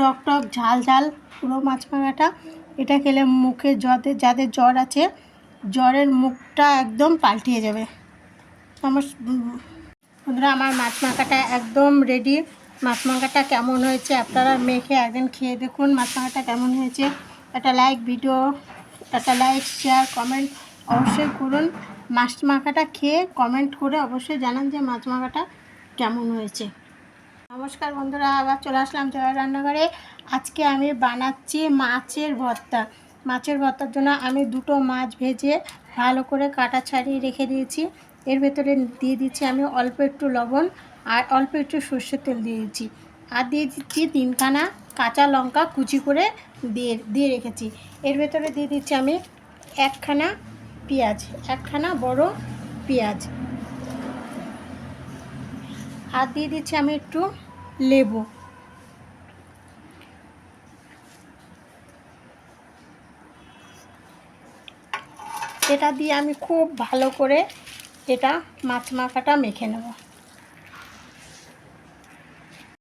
টক টক, ঝাল ঝাল, পুরো মাছ মাখাটা। এটা খেলে মুখে যাদের যাদের জ্বর আছে, জ্বরের মুখটা একদম পাল্টিয়ে যাবে। আমার বন্ধুরা, আমার মাছ মাখাটা একদম রেডি মাছ মাখাটা কেমন হয়েছে আপনারা মেখে একদিন খেয়ে দেখুন মাছ মাখাটা কেমন হয়েছে। একটা লাইক ভিডিও একটা লাইক শেয়ার কমেন্ট অবশ্যই করুন। মাছ মাখাটা খেয়ে কমেন্ট করে অবশ্যই জানান যে মাছ মাখাটা কেমন হয়েছে। নমস্কার বন্ধুরা, আবার চলে আসলাম জয় রান্নাঘরে। আজকে আমি বানাচ্ছি মাছের ভর্তা। মাছের ভর্তার জন্য আমি দুটো মাছ ভেজে ভালো করে কাটা ছাড়িয়ে রেখে দিয়েছি। এর ভেতরে দিয়ে দিচ্ছি আমি অল্প একটু লবণ আর অল্প একটু সর্ষের তেল দিয়ে দিচ্ছি। আর দিয়ে দিচ্ছি তিনখানা কাঁচা লঙ্কা কুচি করে দিয়ে দিয়ে রেখেছি। এর ভেতরে দিয়ে দিচ্ছি আমি একখানা পেঁয়াজ, একখানা বড় পেঁয়াজ। আর দিয়ে দিচ্ছি আমি একটু লেবু। এটা দিয়ে আমি খুব ভালো করে এটা মাছ মাখাটা মেখে নেব।